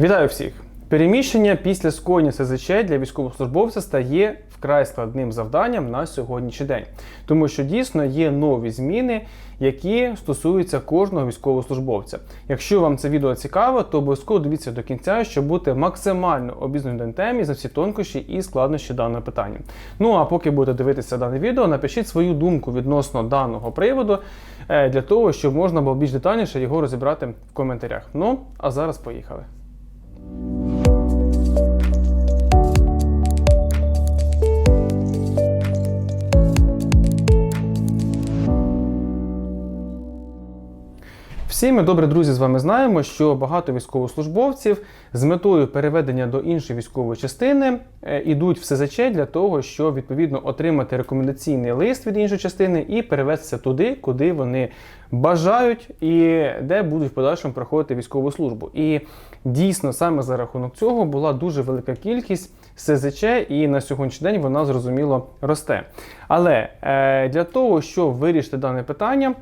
Вітаю всіх! Переміщення після скоєння СЗЧ для військовослужбовця стає вкрай складним завданням на сьогоднішній день, тому що дійсно є нові зміни, які стосуються кожного військовослужбовця. Якщо вам це відео цікаво, то обов'язково дивіться до кінця, щоб бути максимально обізнаним темі за всі тонкощі і складнощі даного питання. Ну а поки будете дивитися дане відео, напишіть свою думку відносно даного приводу е, для того, щоб можна було більш детальніше його розібрати в коментарях. Ну а зараз поїхали. Всі ми, добре друзі, з вами знаємо, що багато військовослужбовців з метою переведення до іншої військової частини е, ідуть в СЗЧ для того, щоб відповідно отримати рекомендаційний лист від іншої частини і перевестися туди, куди вони бажають, і де будуть в подальшому проходити військову службу. І дійсно саме за рахунок цього була дуже велика кількість СЗЧ, і на сьогоднішній день вона зрозуміло росте. Але е, для того, щоб вирішити дане питання.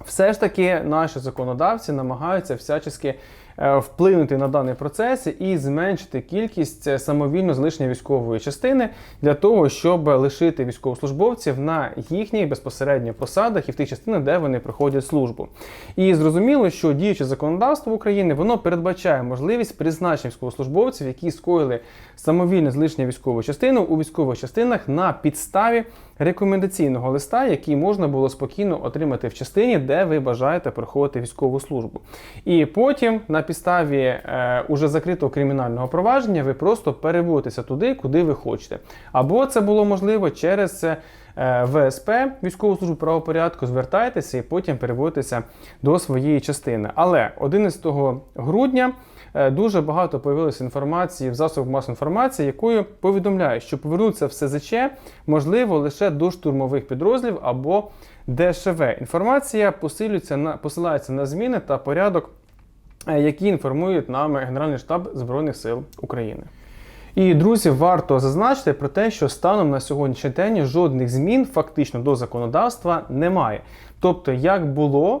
Все ж таки наші законодавці намагаються всячески е, вплинути на даний процес і зменшити кількість е, самовільно залишення військової частини для того, щоб лишити військовослужбовців на їхніх безпосередньо посадах і в тих частинах, де вони проходять службу. І зрозуміло, що діюче законодавство України воно передбачає можливість призначення військовослужбовців, які скоїли самовільне залишення військової частини у військових частинах на підставі рекомендаційного листа, який можна було спокійно отримати в частині, де ви бажаєте проходити військову службу. І потім на підставі е, уже закритого кримінального провадження ви просто переводитеся туди, куди ви хочете. Або це було можливо через. Е, ВСП військову службу правопорядку, звертайтеся і потім переводитеся до своєї частини. Але 11 грудня дуже багато появилося інформації в засобах масової інформації, якою повідомляє, що повернутися в СЗЧ можливо лише до штурмових підрозділів або ДШВ. Інформація посилюється на посилається на зміни та порядок, е, які інформують нам Генеральний штаб Збройних сил України. І друзі, варто зазначити про те, що станом на сьогоднішній день жодних змін фактично до законодавства немає. Тобто, як було е,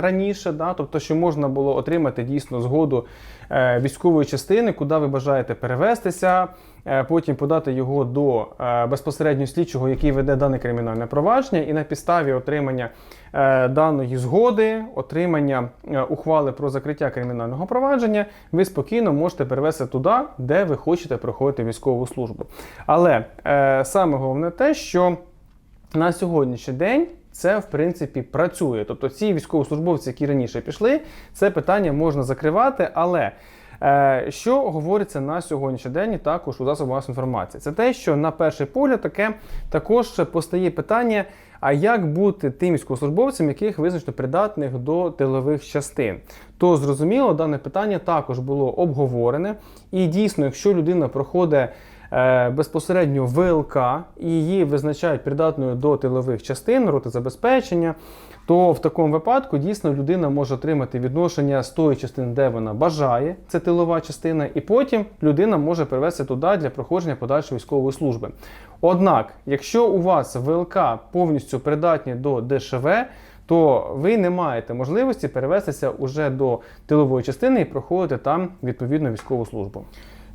раніше, да, тобто, що можна було отримати дійсно згоду Е, військової частини, куди ви бажаєте перевестися, е, потім подати його до е, безпосередньо слідчого, який веде дане кримінальне провадження, і на підставі отримання даної згоди, отримання ухвали про закриття кримінального провадження, ви спокійно можете перевести туди, де ви хочете проходити військову службу. Але саме головне те, що на сьогоднішній день це в принципі працює. Тобто ці військовослужбовці, які раніше пішли, це питання можна закривати. Але е, що говориться на сьогоднішній день, також у засобах інформації, це те, що на перший погляд таке також постає питання. А як бути тим військовослужбовцям, яких визначено придатних до тилових частин? То зрозуміло, дане питання також було обговорене, і дійсно, якщо людина проходить безпосередньо ВЛК і її визначають придатною до тилових частин, роти забезпечення, то в такому випадку дійсно людина може отримати відношення з тої частини, де вона бажає, це тилова частина, і потім людина може перевести туди для проходження подальшої військової служби. Однак, якщо у вас ВЛК повністю придатні до ДШВ, то ви не маєте можливості перевестися уже до тилової частини і проходити там відповідну військову службу.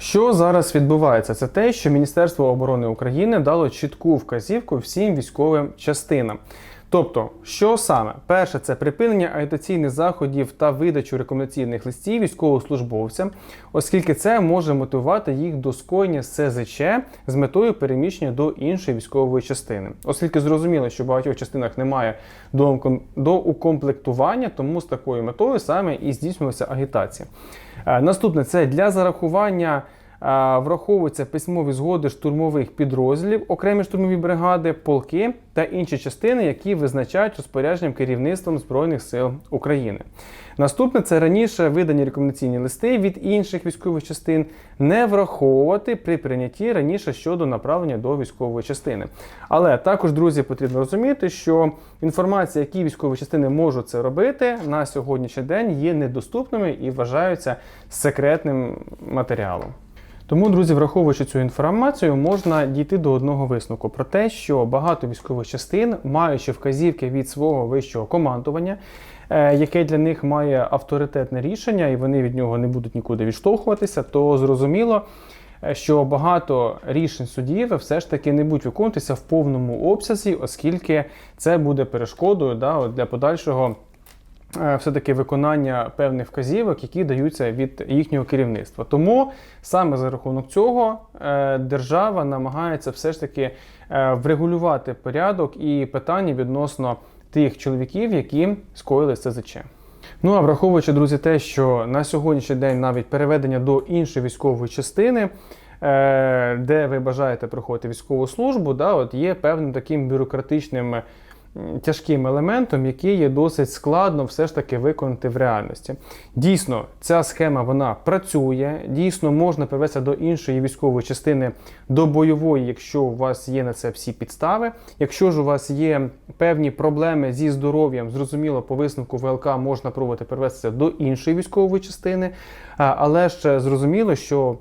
Що зараз відбувається? Це те, що Міністерство оборони України дало чітку вказівку всім військовим частинам. Тобто, що саме? Перше, це припинення агітаційних заходів та видачу рекомендаційних листів військовослужбовцям, оскільки це може мотивувати їх до скоєння СЗЧ з метою переміщення до іншої військової частини. Оскільки зрозуміло, що в багатьох частинах немає до укомплектування, тому з такою метою саме і здійснювалася агітація. Е, наступне це для зарахування. Враховуються письмові згоди штурмових підрозділів, окремі штурмові бригади, полки та інші частини, які визначають розпорядженням керівництвом Збройних сил України. Наступне це раніше видані рекомендаційні листи від інших військових частин не враховувати при прийнятті раніше щодо направлення до військової частини. Але також, друзі, потрібно розуміти, що інформація, які військові частини можуть це робити, на сьогоднішній день є недоступними і вважаються секретним матеріалом. Тому, друзі, враховуючи цю інформацію, можна дійти до одного висновку про те, що багато військових частин, маючи вказівки від свого вищого командування, е, яке для них має авторитетне рішення, і вони від нього не будуть нікуди відштовхуватися, то зрозуміло, е, що багато рішень судів все ж таки не будуть виконуватися в повному обсязі, оскільки це буде перешкодою да, для подальшого. Е, Все-таки виконання певних вказівок, які даються від їхнього керівництва. Тому саме за рахунок цього е, держава намагається все ж таки е, врегулювати порядок і питання відносно тих чоловіків, які скоїли СЗЧ. Ну а враховуючи, друзі, те, що на сьогоднішній день навіть переведення до іншої військової частини, де ви бажаєте проходити військову службу, да, от є певним таким бюрократичним тяжким елементом, який є досить складно все ж таки виконати в реальності. Дійсно, ця схема вона працює, дійсно можна перевестися до іншої військової частини до бойової, якщо у вас є на це всі підстави. Якщо ж у вас є певні проблеми зі здоров'ям, зрозуміло, по висновку ВЛК можна пробувати перевестися до іншої військової частини, але ж зрозуміло, що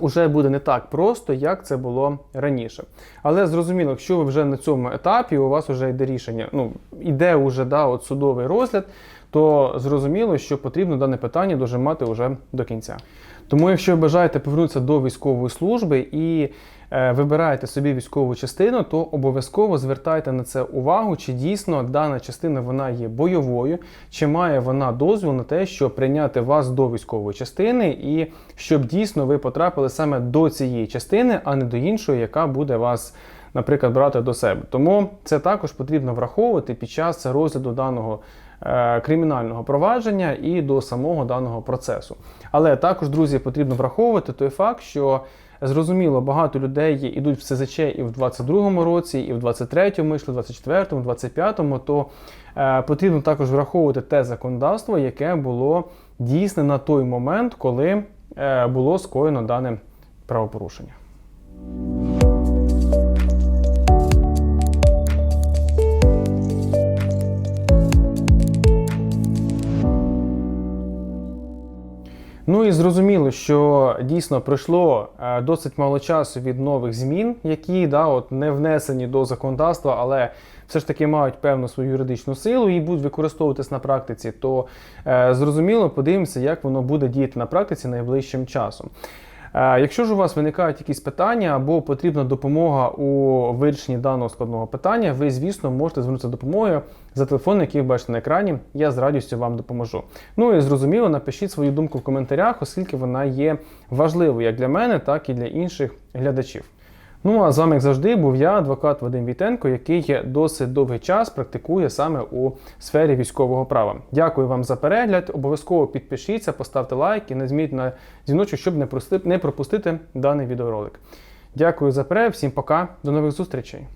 Уже буде не так просто, як це було раніше. Але зрозуміло, якщо ви вже на цьому етапі, у вас вже йде рішення, ну іде уже да, от судовий розгляд, то зрозуміло, що потрібно дане питання дожимати вже до кінця. Тому, якщо ви бажаєте повернутися до військової служби і вибираєте собі військову частину, то обов'язково звертайте на це увагу, чи дійсно дана частина вона є бойовою, чи має вона дозвіл на те, щоб прийняти вас до військової частини, і щоб дійсно ви потрапили саме до цієї частини, а не до іншої, яка буде вас. Наприклад, брати до себе. Тому це також потрібно враховувати під час розгляду даного е, кримінального провадження і до самого даного процесу. Але також, друзі, потрібно враховувати той факт, що зрозуміло, багато людей ідуть в СЗЧ і в 22-му році, і в 23-му, йшли, в 24-му, 25-му, то е, потрібно також враховувати те законодавство, яке було дійсне на той момент, коли е, було скоєно дане правопорушення. І зрозуміло, що дійсно пройшло е, досить мало часу від нових змін, які да, от не внесені до законодавства, але все ж таки мають певну свою юридичну силу і будуть використовуватись на практиці. То е, зрозуміло, подивимося, як воно буде діяти на практиці найближчим часом. Е, Якщо ж у вас виникають якісь питання або потрібна допомога у вирішенні даного складного питання, ви, звісно, можете звернутися допомогою за телефон, який ви бачите на екрані. Я з радістю вам допоможу. Ну і зрозуміло, напишіть свою думку в коментарях, оскільки вона є важливою як для мене, так і для інших глядачів. Ну а з вами, як завжди, був я, адвокат Вадим Вітенко, який досить довгий час практикує саме у сфері військового права. Дякую вам за перегляд. Обов'язково підпишіться, поставте лайк і нажміть на дзвіночок, щоб не пропустити даний відеоролик. Дякую за перегляд, всім пока, до нових зустрічей.